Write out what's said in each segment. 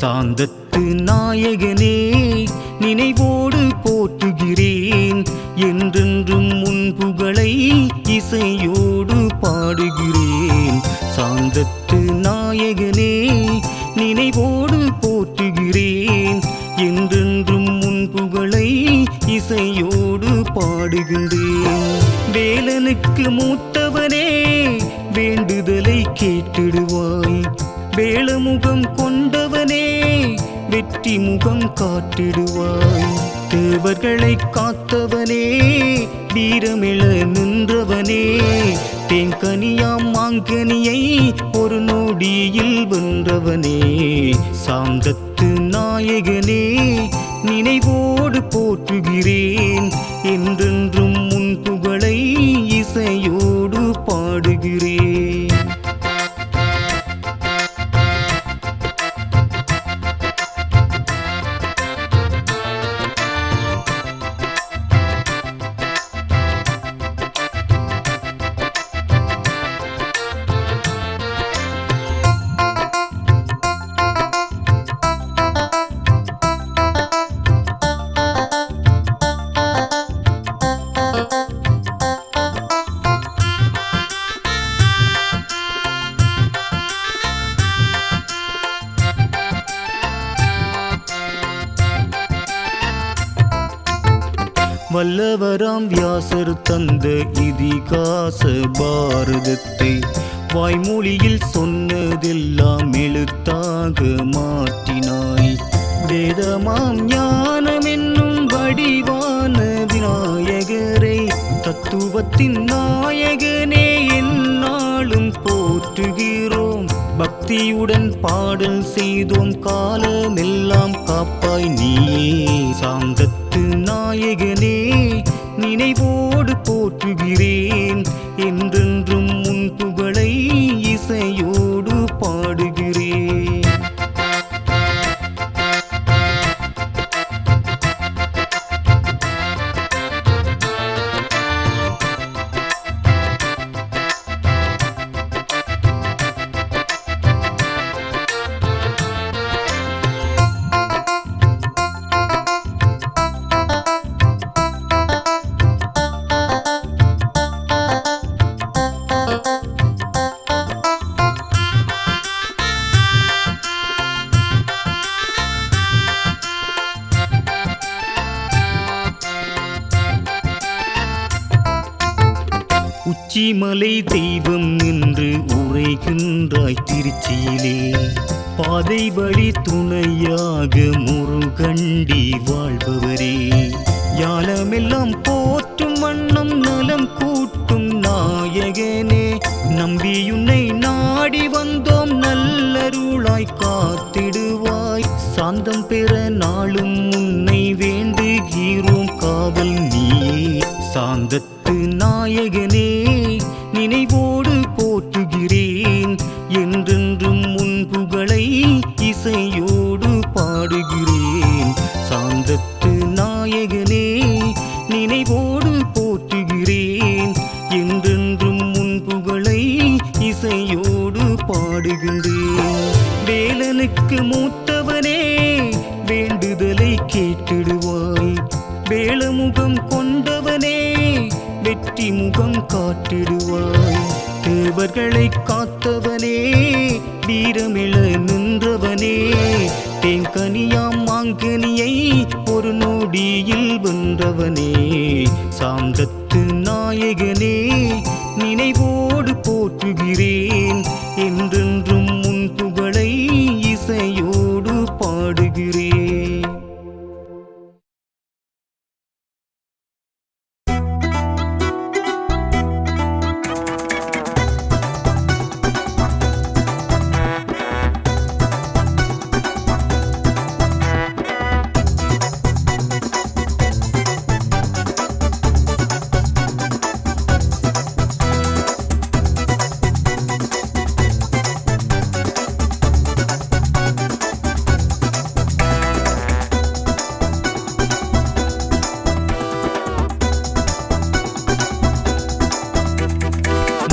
சாந்தத்து நாயகனே நினைவோடு போற்றுகிறேன். என்றென்றும் உன் புகழை இசையோடு பாடுகிறேன். சாந்தத்து நாயகனே நினைவோடு போற்றுகிறேன். என்றென்றும் உன் புகழை இசையோடு பாடுகின்றேன் வேலனுக்கு மூத்தவனே வேண்டுதலை கேட்டிடுவாய். வேளமுகம் கொண்ட வெற்றி முகம் காட்டிடுவாய். தேவர்களை காத்தவனே வீரமிழ நின்றவனே. தேங்கனியாம் மாங்கனியை ஒரு நொடியில் வென்றவனே. சாந்தத்து நாயகனே நினைவோடு போற்றுகிறேன். என்றென்றும் முன் புகழை இசையோடு பாடுகிறேன். வல்லவராம் வியாசர் தந்த இதிகாச பாரதத்தை வாய்மொழியில் சொன்னதெல்லாம் எழுத்தாக மாற்றினாய். வேதமாம் ஞானம் என்னும் வடிவான விநாயகரை தத்துவத்தின் நாயகனே என்னாலும் போற்றுகிறோம். பக்தியுடன் பாடல் செய்தோம் காலமெல்லாம் காப்பாய் நீயே. சாந்தத்து நாயகனே நினைவோடு போற்றுகிறேன் என்றென்றும் உச்சிமலை தெய்வம் என்று உரைகின்றாய் திருச்சியிலே. பாதை வழி துணையாக முருகண்டி வாழ்பவரே. யாலமெல்லாம் போற்றும் வண்ணம் நலம் கூட்டும் நாயகனே நம்பியுன்னை நாடி வந்தோம் நல்லருளாய் காத்திடுவாய். சாந்தம் பெற நாளும் உன்னை வேண்டுகிறோம் காவல் நீயே. சாந்தத்து நாயகனே நினைவோடு நொடியில் சாந்தத்து நாயகனே நினைவோடு போற்றுகிறேன் என்றென்று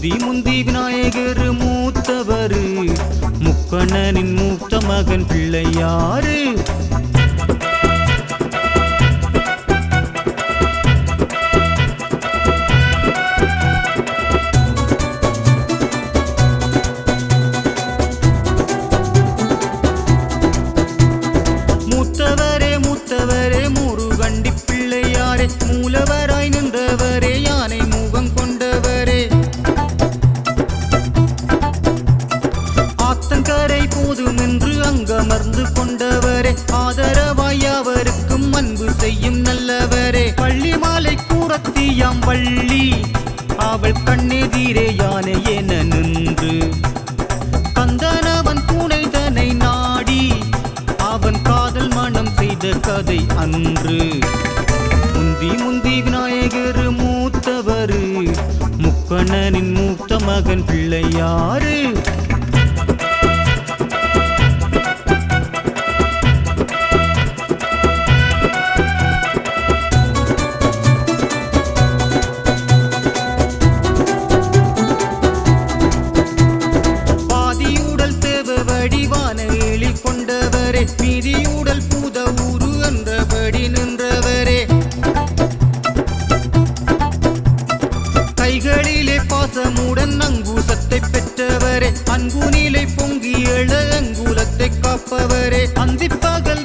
முந்தி முந்தி விநாயகர் மூத்தவர். முக்கண்ணனின் மூத்த மகன் பிள்ளையாறு அவள் யானை என நின்று கந்தனவன் துணைதனை நாடி அவன் காதல் மனம் செய்த கதை அன்று. முந்தி முந்தி விநாயகர் மூத்தவர் முக்கண்ணனின் மூத்த மகன் பிள்ளையாரு. காப்பவரே அந்திப்பகல்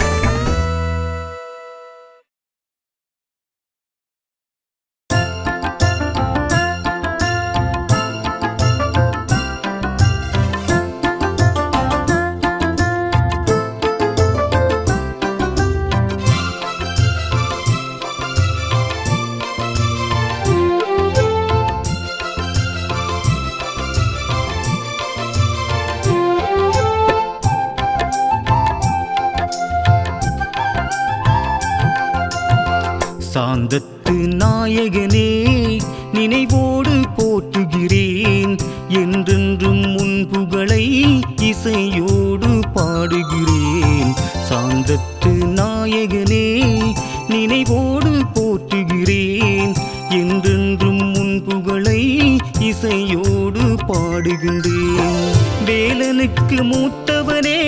நினைவோடு போற்றுகிறேன். என்றென்றும் உன் புகழை இசையோடு பாடுகின்றேன் வேலனுக்கு மூத்தவனே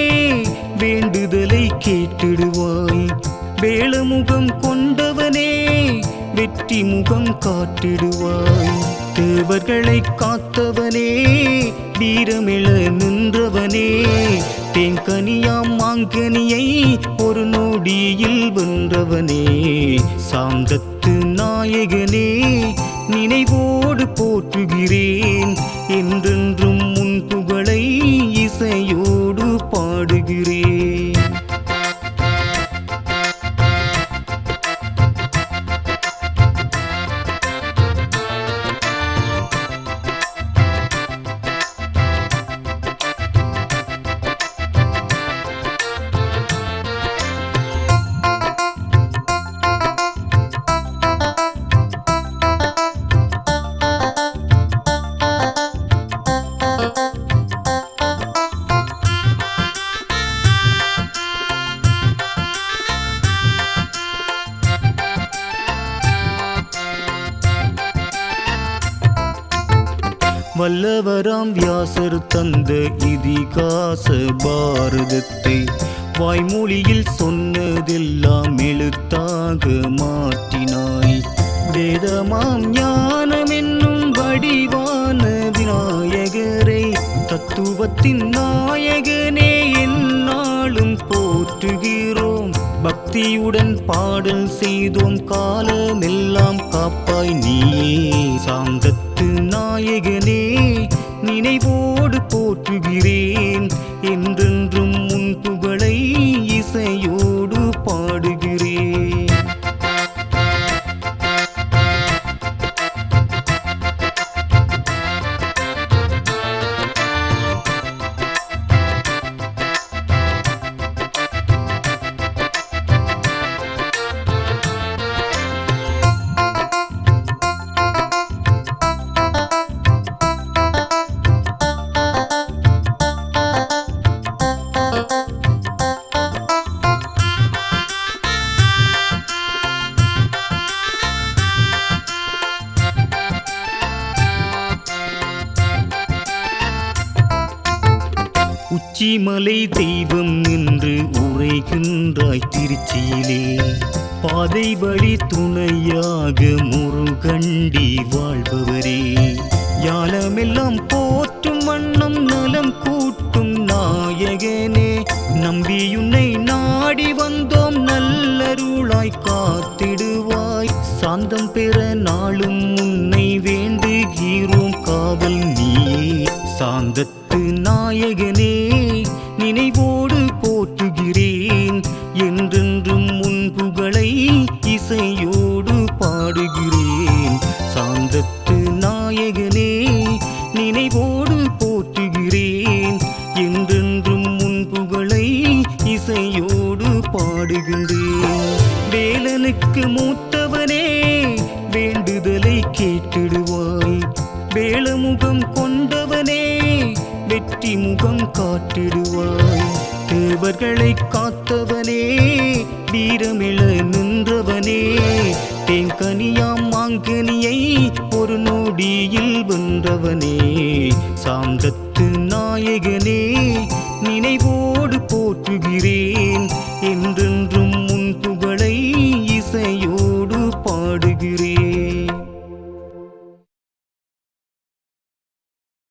வேண்டுதலை கேட்டிடுவாய். வேளமுகம் கொண்டவனே வெற்றி முகம் காட்டிடுவாய். தேவர்களை காத்தவனே வீரமிழ நின்றவனே. தேங்கனியாம் மாங்கனியை ஆண்டவனே சாந்தத்து நாயகனே நினைவோடு போற்றுகிறேன் என்று வல்லவராம் வியாசர் தந்த இதிகாச பாரதத்தை வாய்மொழியில் சொன்னதெல்லாம் எழுத்தாக மாற்றினாய். வேதமாம் ஞானம் என்னும் வடிவான விநாயகரை தத்துவத்தின் நாயகனே என்னாலும் போற்றுகிறோம். பக்தியுடன் பாடல் செய்தோம் காலமெல்லாம் காப்பாய் நீயே சாந்தத்தை நாயகனே நினைவோடு போற்றுகிறேன். என்றென்றும் உச்சிமலை தெய்வம் என்று உரைகின்றாய் திருச்சியிலே. பாதை வழி துணையாக முருகண்டி வாழ்பவரே. யாலமெல்லாம் போற்றும் வண்ணம் நலம் கூட்டும் நாயகனே நம்பியுன்னை நாடி வந்தோம் நல்லருளாய் காத்திடுவாய். சாந்தம் பெற நாளும் உன்னை வேண்டுகிறோம் காவல் நீயே. சாந்தத்து நாயகனே நினைவோடு போற்றுகிறேன். என்றென்றும் முன்புகளை இசையோடு பாடுகிறேன். சாந்தத்து நாயகனே நினைவோடு ஆண்டவனே சாந்தத்து நாயகனே நினைவோடு போற்றுகிறேன்.